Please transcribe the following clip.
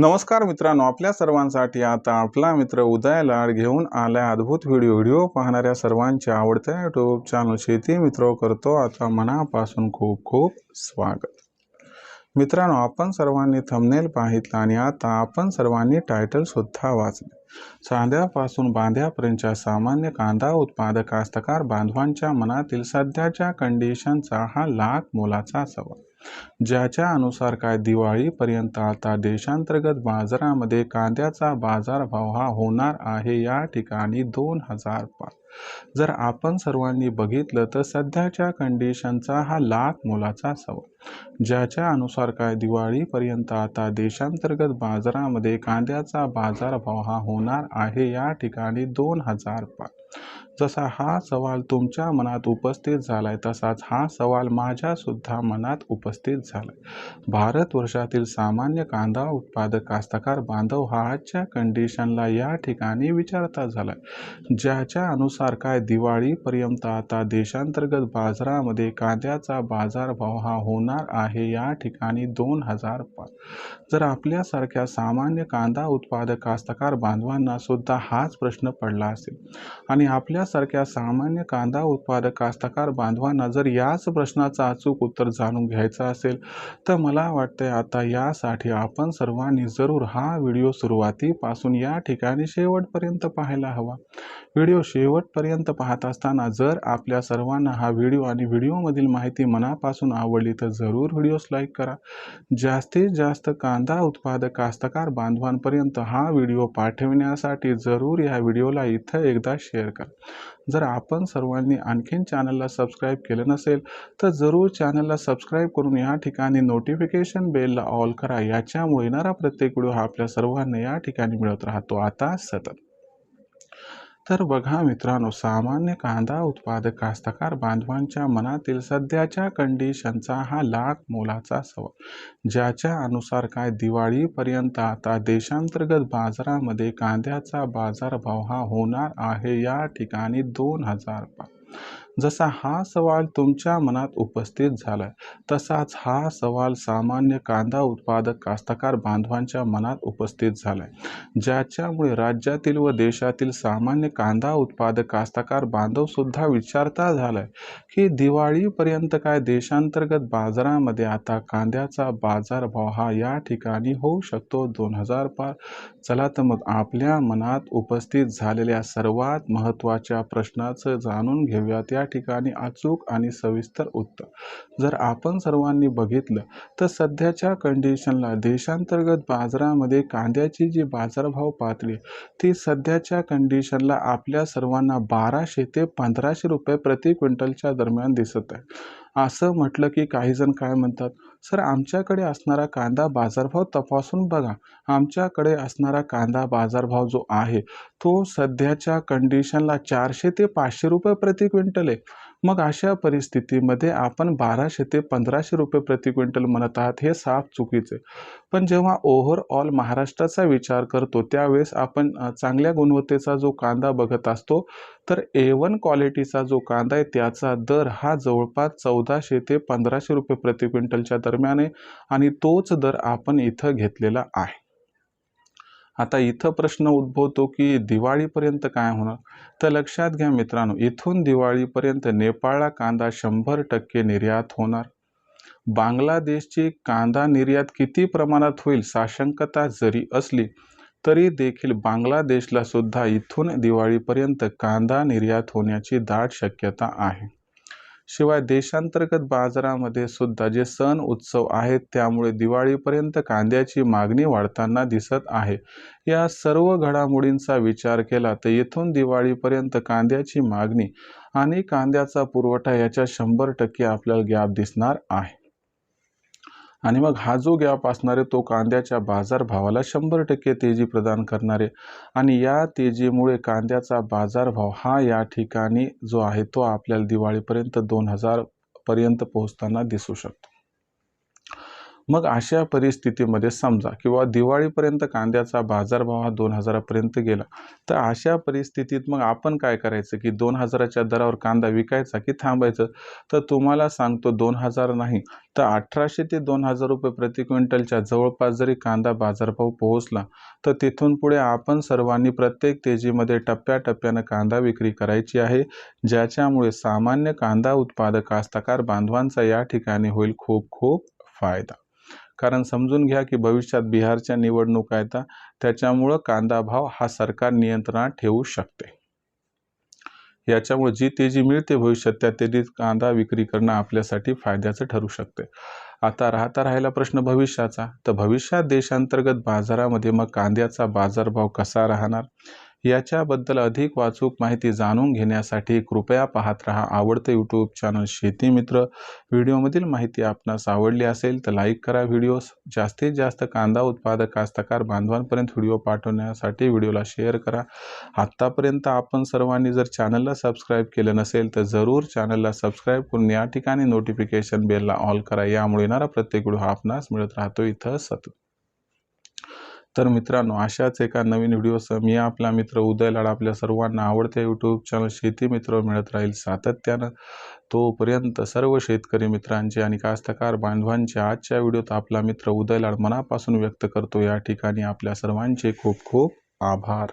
नमस्कार मित्रांनो आपल्या सर्वांसाठी आता आपला मित्र उदय लाड घेऊन आलाय अद्भुत व्हिडिओ व्हिडिओ पाहणाऱ्या सर्वांच्या आवडत्या यूट्यूब चॅनल शेती मित्र करतो. आता मनापासून खूप खूप स्वागत. मित्रांनो आपण सर्वांनी थंबनेल पाहितलं आणि आता आपण सर्वांनी टायटलसुद्धा वाचले. सांध्यापासून बांध्यापर्यंतच्या सामान्य कांदा उत्पादक कास्तकार बांधवांच्या मनातील सध्याच्या कंडिशनचा हा लाख मोलाचा सवाल. ज्याच्या अनुसार काय दिवाळीपर्यंत आता देशांतर्गत बाजारामध्ये कांद्याचा बाजारभाव हा होणार आहे या ठिकाणी दोन हजार पाच जर आपण सर्वांनी बघितलं तर सध्याच्या कंडिशनचा हा लाख मोलाचा सवाल. ज्याच्या अनुसार काय दिवाळीपर्यंत आता देशांतर्गत बाजारामध्ये कांद्याचा बाजारभाव हा होणार आहे या ठिकाणी दोन हजार पाच जसा हा सवाल तुमच्या मनात उपस्थित झालाय तसाच हा सवाल माझ्या सुद्धा मनात उपस्थित झालाय. भारतवर्षातील सामान्य कांदा उत्पादक कास्तकार बांधव हा आजच्या कंडिशनला या ठिकाणी विचारता झालाय. ज्याच्या अनुसार काय दिवाळीपर्यंत आता देशांतर्गत बाजारामध्ये कांद्याचा बाजारभाव हा होणार आहे या ठिकाणी दोन हजार पाच. जर आपल्यासारख्या सामान्य कांदा उत्पादक कास्तकार बांधवांना सुद्धा हाच प्रश्न पडला असेल आणि आपल्या आपल्यासारख्या सामान्य कांदा उत्पादक कास्तकार बांधवांना जर याच प्रश्नाचं अचूक उत्तर जाणून घ्यायचं असेल तर मला वाटते आता यासाठी आपण सर्वांनी जरूर हा व्हिडिओ सुरुवातीपासून या ठिकाणी शेवटपर्यंत पाहायला हवा. व्हिडिओ शेवटपर्यंत पाहत असताना जर आपल्या सर्वांना हा व्हिडिओ आणि व्हिडिओमधील माहिती मनापासून आवडली तर जरूर व्हिडिओस लाईक करा. जास्तीत जास्त कांदा उत्पादक कास्तकार बांधवांपर्यंत हा व्हिडिओ पाठविण्यासाठी जरूर या व्हिडिओला इथं एकदा शेअर करा. जर आपण सर्वांनी आणखीन चॅनलला सबस्क्राईब केलं नसेल तर जरूर चॅनलला सबस्क्राईब करून या ठिकाणी नोटिफिकेशन बेलला ऑल करा. याच्यामुळे येणारा प्रत्येक व्हिडिओ हा आपल्या सर्वांना या ठिकाणी मिळत राहतो. आता सतत. तर बघा मित्रांनो सामान्य कांदा उत्पादक कास्तकार बांधवांच्या मनातील सध्याच्या कंडिशनचा हा लाख मोलाचा सवाल ज्याच्या अनुसार काय दिवाळीपर्यंत आता देशांतर्गत बाजारामध्ये कांद्याचा बाजारभाव हा होणार आहे या ठिकाणी दोन हजार पाच जसा हा सवाल तुमच्या मनात उपस्थित झालाय तसाच हा सवाल सामान्य कांदा उत्पादक कास्तकार बांधवांच्या मनात उपस्थित झालाय ज्याच्यामुळे राज्यातील व देशातील सामान्य कांदा उत्पादक कास्तकार बांधव सुद्धा विचारता झालाय की दिवाळीपर्यंत काय देशांतर्गत बाजारामध्ये आता कांद्याचा बाजारभाव हा या ठिकाणी होऊ शकतो? दोन हजार पाच. चला तर मग आपल्या मनात उपस्थित झालेल्या सर्वात महत्त्वाच्या प्रश्नाचं जाणून घेऊयात. या ठिकाणी अचूक आणि सविस्तर उत्तर. जर आपण सर्वांनी बघितलं तर सध्याच्या कंडिशनला देशांतर्गत बाजारामध्ये कांद्याची जी बाजारभाव पातळी ती सध्याच्या कंडिशनला आपल्या सर्वांना बाराशे ते पंधराशे रुपये प्रति क्विंटलच्या दरम्यान दिसत आहे. असं म्हटलं की काही जण काय म्हणतात? सर आमच्याकडे असणारा कांदा बाजारभाव तपासून बघा. आमच्याकडे असणारा कांदा बाजारभाव जो आहे तो सध्याच्या कंडिशनला चारशे ते पाचशे रुपये प्रति क्विंटल आहे. मग अशा परिस्थितीमध्ये आपण बाराशे ते पंधराशे रुपये प्रति क्विंटल म्हणत आहात हे साफ चुकीचे पण जेव्हा ओव्हरऑल महाराष्ट्राचा विचार करतो त्यावेळेस आपण चांगल्या गुणवत्तेचा जो कांदा बघत असतो तर ए वन क्वालिटीचा जो कांदा आहे त्याचा दर हा जवळपास चौदाशे ते पंधराशे रुपये प्रति क्विंटलच्या दरम्यान आहे आणि तोच दर आपण इथं घेतलेला आहे. आता इथं प्रश्न उद्भवतो की दिवाळीपर्यंत काय होणार? तर लक्षात घ्या मित्रांनो इथून दिवाळीपर्यंत नेपाळला कांदा शंभर टक्के निर्यात होणार. बांगलादेशची कांदा निर्यात किती प्रमाणात होईल साशंकता जरी असली तरी देखील बांगलादेशला सुद्धा इथून दिवाळीपर्यंत कांदा निर्यात होण्याची दाट शक्यता आहे. शिवाय देशांतर्गत बाजारामध्ये सुद्धा जे सण उत्सव आहेत त्यामुळे दिवाळीपर्यंत कांद्याची मागणी वाढताना दिसत आहे. या सर्व घडामोडींचा विचार केला तर येथून दिवाळीपर्यंत कांद्याची मागणी आणि कांद्याचा पुरवठा याच्या शंभर टक्के आपल्याला गॅप दिसणार आहे. आणि मग हा जो गॅप असणारे तो कांद्याच्या बाजारभावाला शंभर टक्के तेजी प्रदान करणारे. आणि या तेजीमुळे कांद्याचा बाजारभाव हा या ठिकाणी जो आहे तो आपल्याला दिवाळीपर्यंत दोन हजार पर्यंत पोहोचताना दिसू शकतो. मग अशा परिस्थितीमध्ये समजा किंवा दिवाळीपर्यंत कांद्याचा बाजारभाव हा दोन हजारापर्यंत गेला तर अशा परिस्थितीत मग आपण काय करायचं की दोन हजाराच्या दरावर कांदा विकायचा की थांबायचं? तर तुम्हाला सांगतो दोन हजार नाही तर अठराशे ते दोन हजार रुपये प्रति क्विंटलच्या जवळपास जरी कांदा बाजारभाव पोहोचला तर तिथून पुढे आपण सर्वांनी प्रत्येक तेजीमध्ये टप्प्याटप्प्यानं कांदा विक्री करायची आहे ज्याच्यामुळे सामान्य कांदा उत्पादक कास्तकार बांधवांचा या ठिकाणी होईल खूप खूप फायदा. कारण समजून घ्या की भविष्यात बिहारच्या निवडणुका येतात त्याच्यामुळं कांदा भाव हा सरकार नियंत्रणात ठेवू शकते. याच्यामुळे जी तेजी मिळते भविष्यात त्या तेजीत कांदा विक्री करणं आपल्यासाठी फायद्याचं ठरू शकते. आता राहता राहिला प्रश्न भविष्याचा. तर भविष्यात देशांतर्गत बाजारामध्ये मग कांद्याचा बाजारभाव कसा राहणार? याच्याबद्दल अधिक वाचूक माहिती जाणून घेण्यासाठी कृपया पाहत रहा आवडतं यूट्यूब चॅनल शेती मित्र. व्हिडिओमधील माहिती आपणास आवडली असेल तर लाईक करा व्हिडिओ जास्तीत जास्त कांदा उत्पादक कास्तकार बांधवांपर्यंत व्हिडिओ पाठवण्यासाठी व्हिडिओला शेअर करा. आत्तापर्यंत आपण सर्वांनी जर चॅनलला सबस्क्राईब केलं नसेल तर जरूर चॅनलला सबस्क्राईब करून या ठिकाणी नोटिफिकेशन बेलला ऑल करा. यामुळे येणारा प्रत्येक व्हिडिओ हा आपणास मिळत राहतो. इथं सतत तर मित्रांनो अशाच एका नवीन व्हिडिओसह मी आपला मित्र उदय लाड आपल्या सर्वांना आवडत्या यूट्यूब चॅनल शेती मित्र मिळत राहील सातत्यानं. तोपर्यंत सर्व शेतकरी मित्रांचे आणि कास्तकार बांधवांचे आजच्या व्हिडिओत आपला मित्र उदय लाड मनापासून व्यक्त करतो. या ठिकाणी आपल्या सर्वांचे खूप खूप आभार.